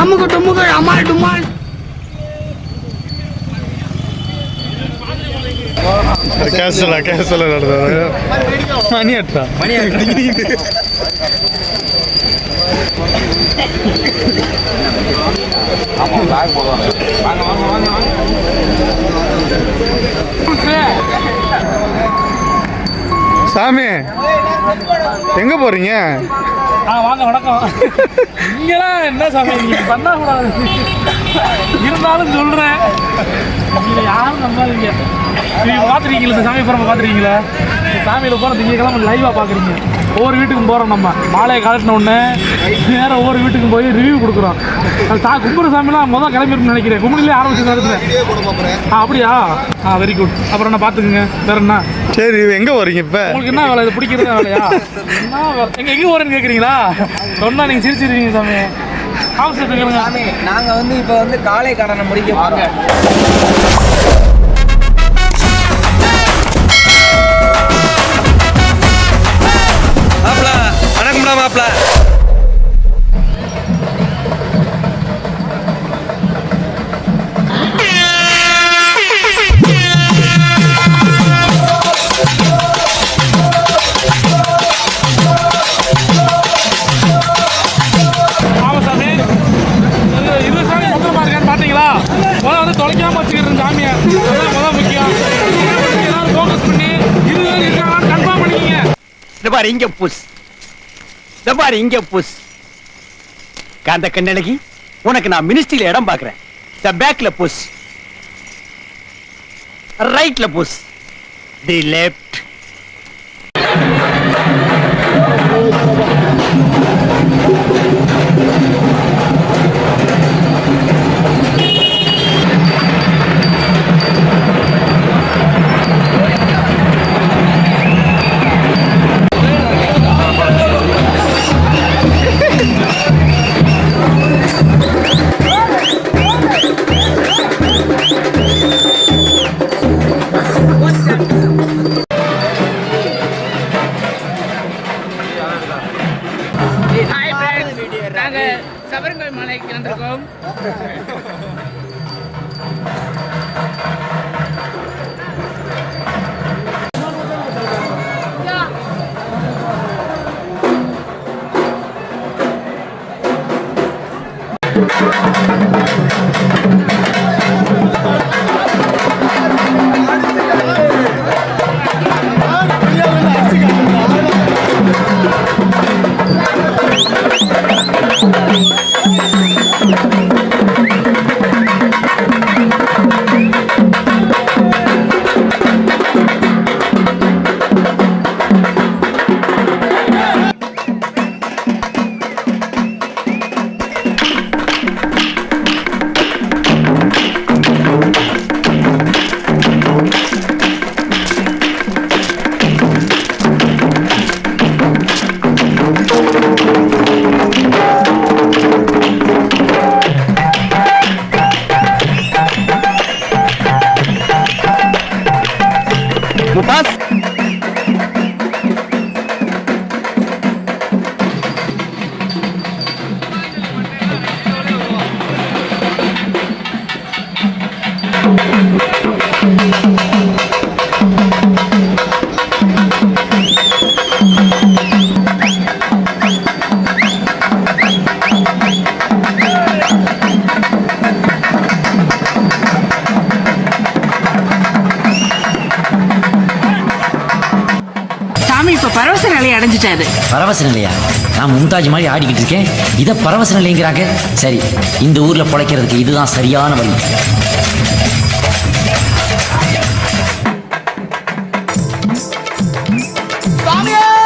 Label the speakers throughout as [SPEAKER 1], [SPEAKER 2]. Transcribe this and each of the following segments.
[SPEAKER 1] அமுக்கு டுமுக்கு அமால் டுமால்.
[SPEAKER 2] கேசல கேசல நடந்தது மணி அட்டா
[SPEAKER 3] மணி
[SPEAKER 2] சாமி எங்க போறீங்க?
[SPEAKER 4] வாங்க வணக்கம். இங்கெல்லாம் என்ன சாமி? நீங்க கூடாது இருந்தாலும் சொல்றேன். நீங்க யாரும் நம்பாதீங்க நீங்க பாத்துருக்கீங்களா? இந்த சாமி பாத்துருக்கீங்களா? சாமியில போற திங்கக்கிழமை லைவா பாக்குறீங்க. ஒவ்வொரு வீட்டுக்கும் போறோம் நம்ம. மாலையை கலட்டின உடனே நேரம் ஒவ்வொரு வீட்டுக்கும் போய் ரிவ்யூ கொடுக்குறோம். அது சா கும்பிட்ற சாமிலாம் முதல் கிளம்பிருன்னு நினைக்கிறேன். கும்பிடிலே ஆரம்பிச்சு நடத்துறேன். ஆ அப்படியா? ஆ வெரி குட் அப்புறம் என்ன பார்த்துக்குங்க. வேற என்ன?
[SPEAKER 2] சரி எங்க போறீங்க இப்ப?
[SPEAKER 4] உங்களுக்கு என்ன வேலை? இது பிடிக்கிறது வேலையா? என்ன? எங்க எங்க போறேன்னு கேக்குறீங்களா? சொன்னா நீங்க சிரிச்சிருக்கீங்க சாமி. கேளுங்க.
[SPEAKER 3] சாமி நாங்க வந்து இப்ப வந்து காலை கடனை முடிக்க
[SPEAKER 4] வந்து தொலைக்காம வச்சுக்கிறது சாமியை. அதான் முதல் முக்கியம். எல்லாரும் ஃபோக்கஸ் பண்ணி கன்ஃபார்ம் பண்ணிக்கங்க.
[SPEAKER 5] இந்த பாரு இங்க புஸ். இந்த பாரு இங்க புஷ் காந்த கண்ணழகி உனக்கு நான் மினிஸ்ட்ரியில இடம் பாக்குறேன் த பேக்ல புஷ் ரைட்ல push the left
[SPEAKER 6] Thank you. நிலையை அடைஞ்சிட்டாரு
[SPEAKER 7] பரவச நிலையா நான் மும்தாஜ் மாதிரி ஆடிக்கிட்டு இருக்கேன். இதை பரவச நிலைங்கிறாங்க சரி இந்த ஊர்ல பிழைக்கிறதுக்கு இதுதான் சரியான வழி.
[SPEAKER 2] ஹோட்டல்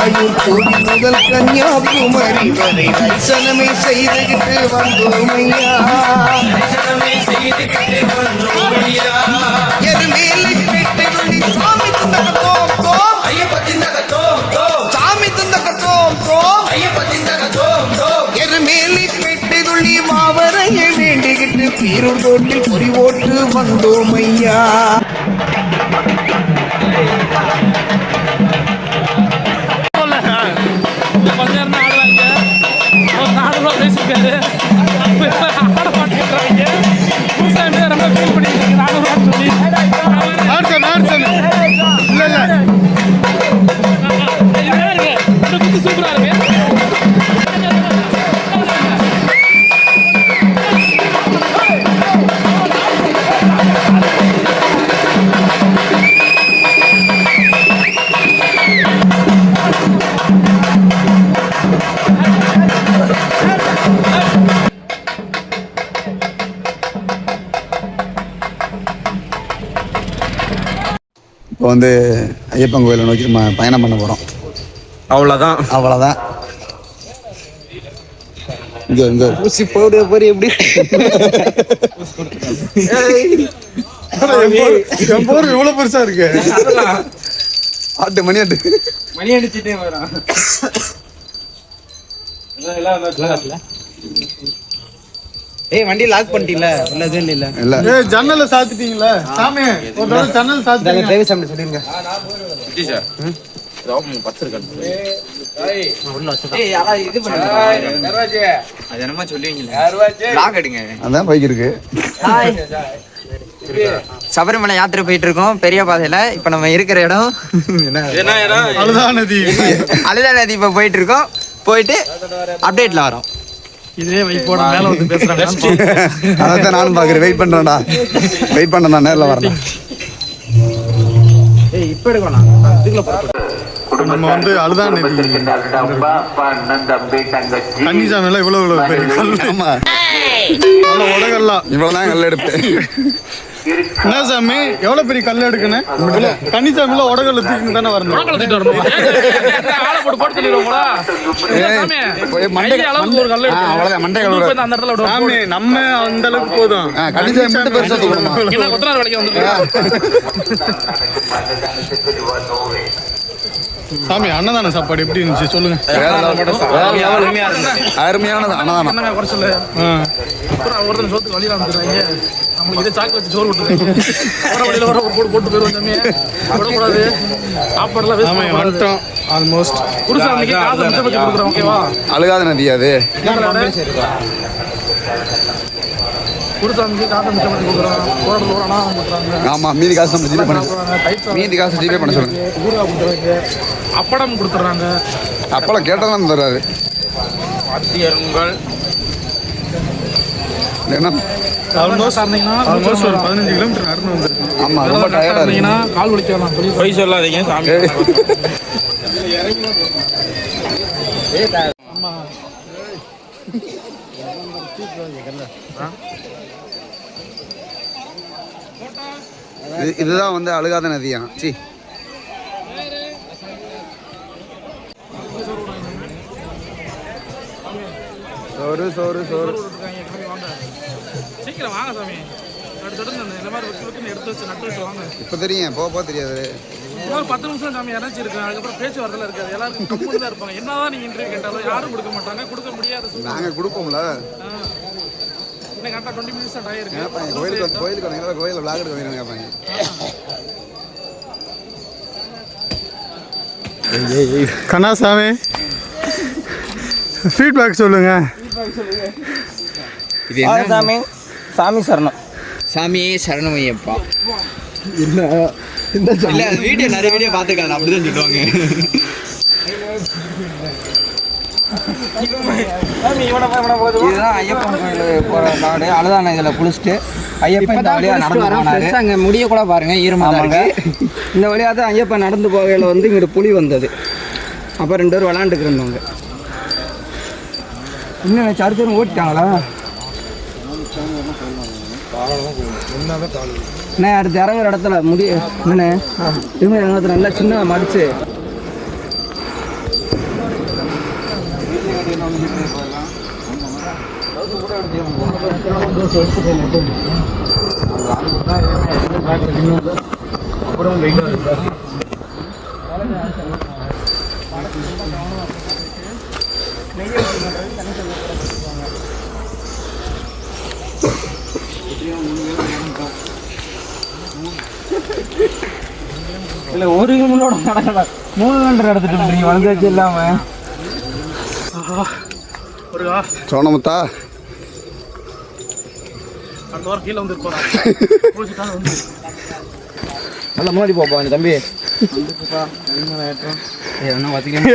[SPEAKER 8] காயூர்கோடி முதல் கன்னியாகுமரி வரை தரிசனமே செய்துகிட்டு வந்தோம் ஐயா எருமேலி பெட்டி சாமி தந்த கத்தோம் தோம். ஐயப்ப பொறி ஓட்டு வந்தோம்
[SPEAKER 9] இப்போ வந்து ஐயப்பன் கோயிலை நோக்கி நம்ம பயணம் பண்ண போகிறோம்
[SPEAKER 3] அவ்வளோதான்
[SPEAKER 9] அவ்வளோதான் இங்கே இங்கே.
[SPEAKER 3] ஊசி போடு போய் எப்படி?
[SPEAKER 2] என் போர் இவ்வளவு பெருசா இருக்கு.
[SPEAKER 9] ஆட்டு மணி ஆட்டு.
[SPEAKER 3] மணி அடிச்சுட்டே வரான். ஏய் வண்டி லாக் பண்ணிட்டீல இல்ல இது இல்ல.
[SPEAKER 9] இல்லை.
[SPEAKER 2] ஏ ஜன்னல சாத்திட்டீங்களா? சாமி ஒரு தடவை ஜன்னல் சாத்திட்டீங்க.
[SPEAKER 3] டிரைவர் சாமி சொல்லிருங்க
[SPEAKER 9] அதான் பைக் இருக்கு.
[SPEAKER 3] சபரிமலை யாத்திரை போயிட்டு இருக்கோம் பெரிய பாதையில. இப்ப நம்ம இருக்கிற இடம்
[SPEAKER 2] அழுதா நதி
[SPEAKER 3] அழுதா நதி இப்ப போயிட்டு இருக்கோம் போயிட்டு அப்டேட்ல வரோம்.
[SPEAKER 4] இதே வைப்போட மேல வந்து பேசுறாங்க.
[SPEAKER 9] அதான் நானும் பார்க்குறேன் வெயிட் பண்ணுறேன்டா வெயிட் பண்ண நான் நேரில் வரேன்
[SPEAKER 3] ஏய் இப்ப எடுக்கணும்
[SPEAKER 2] நம்ம வந்து அழுதா நதி கன்னிசாமி எல்லாம் இவ்வளவு இவ்வளவு கல்லு
[SPEAKER 9] ஆமா. இவ்வளோதான் கல் எடுப்பேன்
[SPEAKER 2] என்ன சாமி? எவ்வளவு பெரிய கல் எடுக்கணும் கன்னிசாமி எல்லாம் உடகல்ல தூக்கிட்டு தானே வரணும். சாமி? நம்ம அந்த அளவுக்கு போதும்.
[SPEAKER 9] கன்னிசாமி மட்டும் பெருசா தூக்கணுமா?
[SPEAKER 2] சாமி அன்னதான சாப்பாடு எப்படி இருந்துச்சு? சொல்லுங்க.
[SPEAKER 9] அருமையானது அன்னதானம்.
[SPEAKER 4] குறை சொல்லு. ஒருத்தன் சோத்துக்கு வழியில வந்துடுறாங்க நம்மளுக்கு இதே சாக்கு வச்சு சோறு விட்டுருக்காங்க வர வழியில வர ஒரு போட்டு போட்டு போயிடுவோம் சாமி. விடக்கூடாது. சாப்பாடுலாம் வேஸ்ட்
[SPEAKER 2] வந்துட்டோம் ஆல்மோஸ்ட்
[SPEAKER 4] குருசாமிக்கு காசு மிச்சப்படுத்தி கொடுக்குறோம் ஓகேவா?
[SPEAKER 9] அழுகாத நதி
[SPEAKER 4] குருசாமிக்கு காசு மிச்சப்படுத்தி கொடுக்குறோம். போராட்டத்தில் ஒரு அனாதம் கொடுக்குறாங்க
[SPEAKER 9] ஆமா மீதி காசு நம்ம ஜிபே பண்ண மீதி காசு ஜிபே பண்ண சொல்லுங்க.
[SPEAKER 4] ஊறுகாய் கொடுக்குறாங்க அப்படம் கொடுத்துட்றாங்க.
[SPEAKER 9] அப்பெல்லாம் கேட்டதான் தர்றாரு. என்ன?
[SPEAKER 2] ஆல்மோஸ்ட் ஒரு பதினஞ்சு கிலோமீட்டர் நடந்து வந்திருக்கோம்
[SPEAKER 9] ஆமா ரொம்ப டயர்டா
[SPEAKER 4] இருந்தீங்கன்னா கால் வலிக்கலாம் சொல்லி
[SPEAKER 3] போய் சொல்லாதீங்க சாமி
[SPEAKER 9] இது- இதுதான் வந்து அழுகாத நதியா? சி. சோறு சோறு சோறு.
[SPEAKER 4] சீக்கிரம் வாங்க சாமி.
[SPEAKER 9] இப்போ தெரியும் போக போக தெரியாது.
[SPEAKER 4] இன்னொரு பத்து நிமிஷம் சாமி இறச்சி இருக்கு. அதுக்கப்புறம் பேச்சுவார்த்தையில இருக்காது. எல்லாருக்கும் கம்பெனி தான் இருப்பாங்க. என்னதான் நீங்க இன்டர்வியூ கேட்டாலும் யாரும் கொடுக்க மாட்டாங்க. கொடுக்க முடியாத.
[SPEAKER 9] நாங்கள் கொடுப்போம்ல.
[SPEAKER 4] இன்னும் கரெக்டாக டுவெண்ட்டி மினிட்ஸ் தான் ஆயிருக்கு
[SPEAKER 9] கேட்பாங்க கோயிலுக்கு வந்து- கோயிலுக்கு வந்தீங்கன்னா கோயிலில் விளாக் எடுக்க வேணும் கேட்பாங்க
[SPEAKER 2] கண்ணாசாமி ஃபீட்பேக் சொல்லுங்க.
[SPEAKER 3] சாமி சாமி சரணம். சாமியே சரணம் ஐயப்பா இல்ல அது வீடியோ நிறைய வீடியோ பார்த்துக்கலாம் அப்படிதான் சொல்லுவாங்க. இதுதான் ஐயப்பன் கோயில் போற நாடு அழுதான இதுல குளிச்சுட்டு. ஐயப்பன் இந்த வழியா நடந்து போனாரு. அங்க முடிய கூட பாருங்க இருக்கு. இந்த வழியா தான் ஐயப்பன் நடந்து போகையில வந்து இங்கிட்டு புலி வந்தது. அப்ப ரெண்டு பேரும் விளாண்டுக்கு இருந்தாங்க இன்னும் சர்ச்சரும் ஓட்டிட்டாங்களா அண்ணே அடுத்து இறங்குற இடத்துல முடி என்னண்ணே இவங்க நல்லா சின்ன மடிச்சு. அப்புறம் இல்ல ஒரு கிலோட நடக்கல. மூணு கிலோமீட்டர் எடுத்துட்டு இருக்கீங்க இல்லாம.
[SPEAKER 9] ஒரு சோனமுத்தா.
[SPEAKER 4] அடுத்த வாரம் கீழே வந்து. போகிறோம்
[SPEAKER 3] நல்லா முன்னாடி போப்பா நீ தம்பி.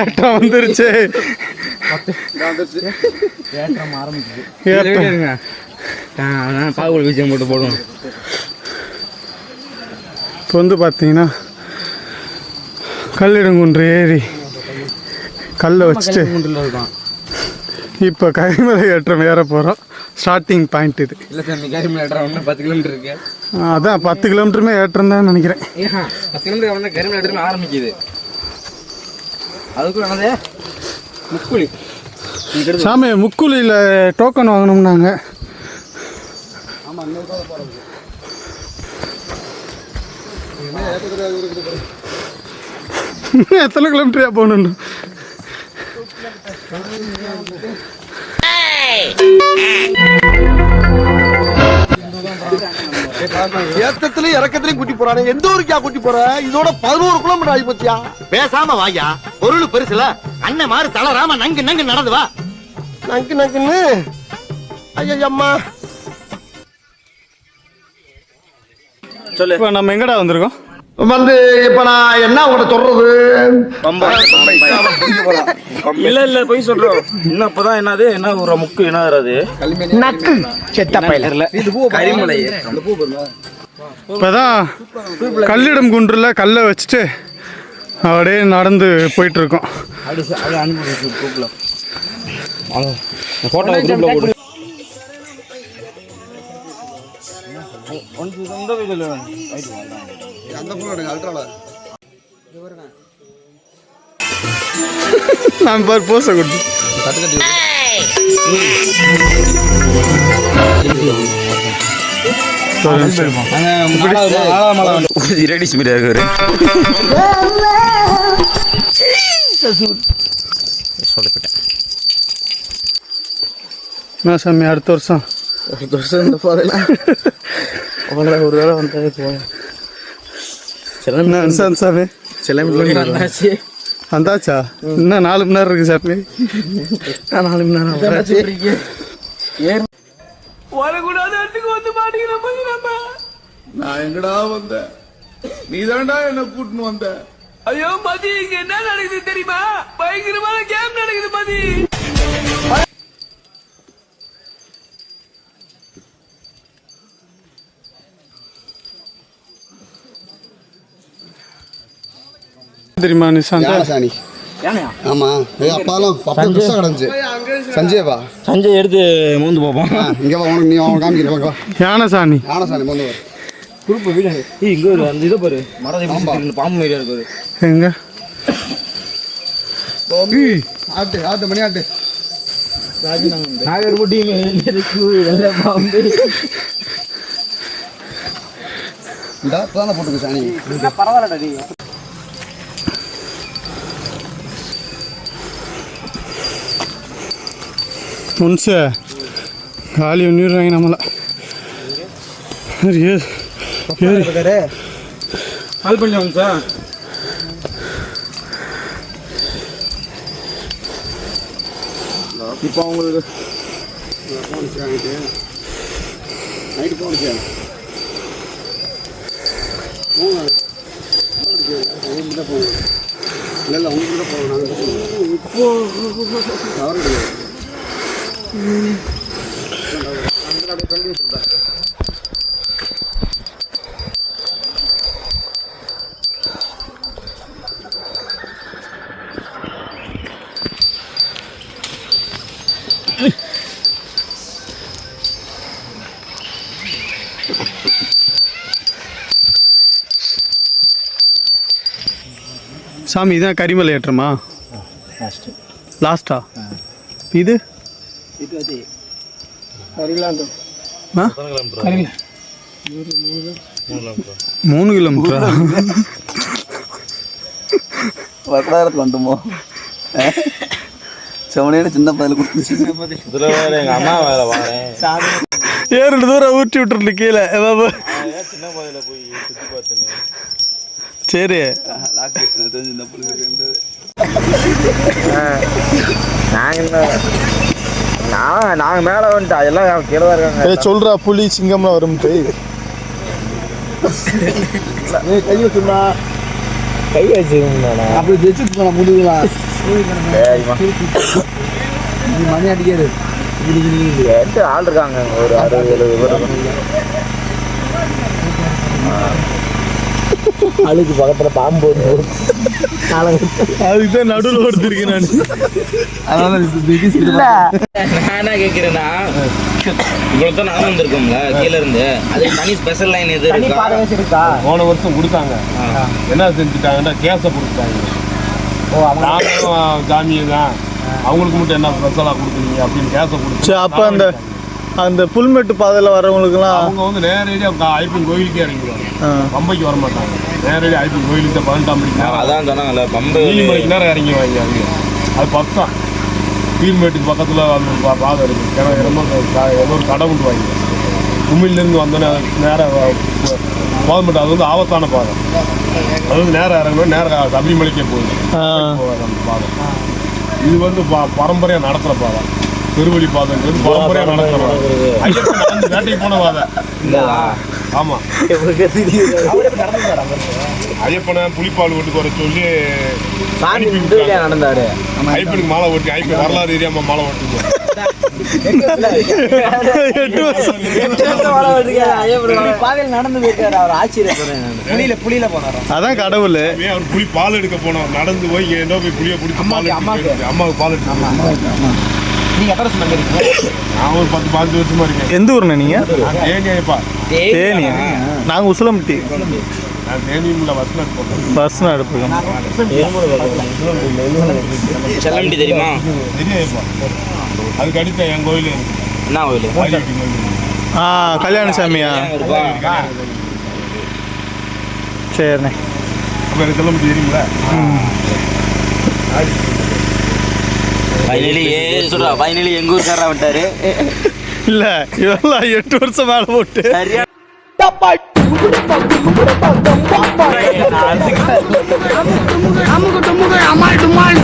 [SPEAKER 2] ஏற்றம். வந்துருச்சு. ஏற்றம்
[SPEAKER 3] பாகுபலி விஷயம் போட்டு போடுவோம்.
[SPEAKER 2] இப்போ வந்து பார்த்தீங்கன்னா கல்லிடங்குன்று ஏறி கல்லை வச்சுட்டு
[SPEAKER 3] இருக்கான்
[SPEAKER 2] இப்போ கரிமலை ஏற்றம் ஏற போகிறோம் ஸ்டார்டிங் பாயிண்ட் இது.
[SPEAKER 3] இல்லை சார் மிகாரி மீட்டர் ஒன்று பத்து கிலோமீட்டர் இருக்கு.
[SPEAKER 2] அதான் பத்து கிலோமீட்டருமே ஏற்றம் தான் நினைக்கிறேன்.
[SPEAKER 3] பத்து கிலோமீட்டர் வந்து கரிமலை மீட்டர் ஆரம்பிக்குது. அதுக்கும் என்னது? முக்குழி
[SPEAKER 2] சாமி முக்குலியில் டோக்கன் வாங்கணும்னாங்க எத்தனை கிலோமீட்டர் போகணும்
[SPEAKER 5] ஏத்தத்திலயும் இறக்கத்திலயும் கூட்டி போறானே. எந்த ஊருக்கா கூட்டி போற? இதோட பதினோரு கிலோமீட்டர் ஆகி போச்சியா? பேசாம வாயா பொருள் பெருசுல அண்ணன் மாறு தளராம நங்கு நங்கு நடந்து வா. நங்கு நங்குன்னு? ஐயா அம்மா
[SPEAKER 2] இப்போ நம்ம எங்கடா வந்திருக்கோம்?
[SPEAKER 5] வந்து இப்ப நான் என்ன உங்கள்ட்ட சொல்றது?
[SPEAKER 4] இல்ல இல்ல போய் சொல்றோம். இன்னும் அப்பதான் என்னது? என்ன ஒரு முக்கு என்ன அது?
[SPEAKER 5] நக்கு செத்த பயில
[SPEAKER 3] கரிமலை
[SPEAKER 2] இப்போதான் கல்லிடம் குன்றில் கல்லை வச்சுட்டு அப்படியே நடந்து போயிட்டு இருக்கோம்
[SPEAKER 4] போட்டோ குரூப்ல போடு
[SPEAKER 9] அந்த ஃபோன் எடுங்க அல்ட்ரால
[SPEAKER 2] நான் பார் போஸை கொடுத்து. நான் சாமி அடுத்த வருஷம்?
[SPEAKER 5] அடுத்த வருஷம் இந்த பாதையில. அவங்கள ஒரு வேளை வந்தாலே போவேன்
[SPEAKER 2] என்ன சாமி? சாமி
[SPEAKER 5] சிலம்பி
[SPEAKER 2] வந்தாச்சா. இன்னும் நாலு மணி நேரம் இருக்கு சாமி.
[SPEAKER 5] நாலு மணி நேரம் வந்தாச்சு.
[SPEAKER 8] நான் எங்கடா வந்தேன்? நீ தான்டா என்ன கூட்டின்னு வந்த
[SPEAKER 1] ஐயோ மதி இங்க என்ன நடக்குது தெரியுமா? பயங்கரமான கேம் நடக்குது மதி.
[SPEAKER 2] தெரியுமா நிஷாந்த்
[SPEAKER 9] யானசாணி ஆமா. ஏய் அப்பாலாம் அப்பா புதுசா கிடந்துச்சு சஞ்சயப்பா
[SPEAKER 4] சஞ்சய் எடுத்து மோந்து பார்ப்போம்
[SPEAKER 9] இங்க வா உனக்கு நீ அவன் காமிக்கிறேன்
[SPEAKER 2] யானசாணி
[SPEAKER 9] யானசாணி வந்து வா
[SPEAKER 4] குரூப் வீடு? ஏய் இங்க ஒரு அந்த இதை பாரு. சுத்தி இருக்கு, பாம்பு மாதிரியா இருக்கு
[SPEAKER 2] எங்க?
[SPEAKER 9] ஆட்டு ஆட்டு மணி ஆட்டு.
[SPEAKER 3] நாகர்கோட்டி வெள்ளை பாம்பு.
[SPEAKER 9] இந்த போட்டுக்கு சாணி.
[SPEAKER 2] முன்ச காலி ஒன்னிடுறாங்க நம்மளை ஏறி ஏறி
[SPEAKER 4] கால் பண்ணி வாங்க சார்
[SPEAKER 9] இப்போ அவங்களுக்கு நைட்டு போனுச்சு இல்லை இல்லை உங்களுக்கு தான் போகணும் நாங்கள் இப்போ கிடையாது
[SPEAKER 2] சாமி இதான் கரிமலை ஏற்றமா? லாஸ்டா இது? மூணு கிலோமீட்டரா?
[SPEAKER 3] வக்கடாரத்துக்கு வந்துமோ? செவனையோட சின்ன பதில் கொடுத்துச்சு
[SPEAKER 4] இதுல வேற எங்க அம்மா வேற வாங்க
[SPEAKER 2] ஏழு தூரம் ஊற்றி விட்டுருந்து கீழே. பாபு. சரி.
[SPEAKER 5] நான் நாங்கள் மேலே வந்துட்டோம் எல்லாம் கீழே தான் இருக்காங்க.
[SPEAKER 2] ஏய் சொல்றா புலி சிங்கம்லாம் வரும்ட்டு
[SPEAKER 9] கை வச்சுமா
[SPEAKER 5] கை வச்சுருந்தாண்ணா
[SPEAKER 9] அப்படி வச்சுட்டு போன முதுகுலாம் மணி அடிக்காது.
[SPEAKER 5] எட்டு ஆள் இருக்காங்க ஒரு அறுபது எழுபது பேர். அழுக்கு பக்கத்தில் பாம்பு வந்து
[SPEAKER 2] அதுக்கு தான் நடுவில் ஒருத்திருக்கேன் நான்.
[SPEAKER 5] நான் என்ன கேட்குறேன்னா இவ்வளோ தான் நடந்து வந்திருக்கோம்ல கீழே இருந்து. அது தனி ஸ்பெஷல் லைன் எது இருக்கா?
[SPEAKER 10] போன வருஷம் கொடுத்தாங்க. என்ன செஞ்சுட்டாங்கன்னா கேஸை கொடுத்துட்டாங்க நாங்களும் ஜாமியை தான். அவங்களுக்கு மட்டும் என்ன ஸ்பெஷலாக கொடுக்குறீங்க அப்படின்னு கேஸை கொடுத்து
[SPEAKER 2] சரி அப்போ அந்த அந்த புல்மெட்டு பாதையில் வரவங்களுக்குலாம்
[SPEAKER 10] அவங்க வந்து நேரடியாக ஐப்பன் கோயிலுக்கே இறங்கிடுவாங்க. பம்பைக்கு வர மாட்டாங்க நேரடியாக ஐப்பன் கோயிலுக்கு பதினெட்டாம் மணிக்கு நேரம்
[SPEAKER 5] அதான் சொன்னாங்கல்ல பம்பு
[SPEAKER 10] ஏழு மணிக்கு நேரம் இறங்கி வாங்க அங்கே அது பக்கம் கீழ்மேட்டுக்கு பக்கத்தில் அந்த பா- பாதை இருக்குது ஏன்னா க- ஏதோ ஒரு கடை உண்டு வாங்கி கும்மிலேருந்து வந்தோன்னே நேராக போதமட்டம் அது வந்து ஆபத்தான பாதை. அது வந்து நேரம் இறங்கணும் நேரம் சபரிமலைக்கே போகுது. அந்த பாதை. இது வந்து ப பரம்பரையாக நடத்துகிற பாதை. திருவள்ளி பாதைங்கிறது பரம்பரையாக நடத்துகிற பாதை. ஐயப்பன் வேட்டைக்கு போன பாதை. ஆமாம் ஐயப்பனை புலிப்பால் ஓட்டுக்கு வர சொல்லி.
[SPEAKER 5] நடந்தாரு.
[SPEAKER 10] ஐப்பனுக்கு மாலை ஓட்டி ஐப்பன் வரலாறு தெரியாம மாலை
[SPEAKER 5] போனாரோ.
[SPEAKER 2] அதான் கடவுள்.
[SPEAKER 10] ஏன் அவர் புலி பால் எடுக்க போனோம் நடந்து போய் என்ன போய் புளிய பிடிச்சி பால் எடுத்து அம்மாவுக்கு பால் எடுத்து
[SPEAKER 5] நீங்க எத்தனை வருஷம் இருக்கீங்க
[SPEAKER 10] நான் ஒரு பத்து பதினஞ்சு வருஷமா இருக்கேன்.
[SPEAKER 2] எந்த ஊர்ண்ணே நீங்கள்
[SPEAKER 10] நான் தேனி ஐயப்பா
[SPEAKER 2] தேனி நாங்கள் உசிலம்பட்டி.
[SPEAKER 10] நான் போட்டேன்
[SPEAKER 2] பஸ்
[SPEAKER 5] செல்லம்பட்டி தெரியுமா?
[SPEAKER 10] பெரிய ஐயப்பா அதுக்கு அடுத்த என் கோயில்.
[SPEAKER 5] என்ன கோயில்?
[SPEAKER 2] ஆ கல்யாண சாமியா சரிண்ணே.
[SPEAKER 10] அப்போ எனக்கு சொல்ல முடியும் தெரியுங்களா
[SPEAKER 5] ஃபைனலி ஏ சொல்றா ஃபைனலி எங்க ஊர்க்காரா விட்டாரு
[SPEAKER 2] இல்லை இதெல்லாம் எட்டு வருஷம் மேலே போட்டு
[SPEAKER 5] சரியா
[SPEAKER 11] டுமாள்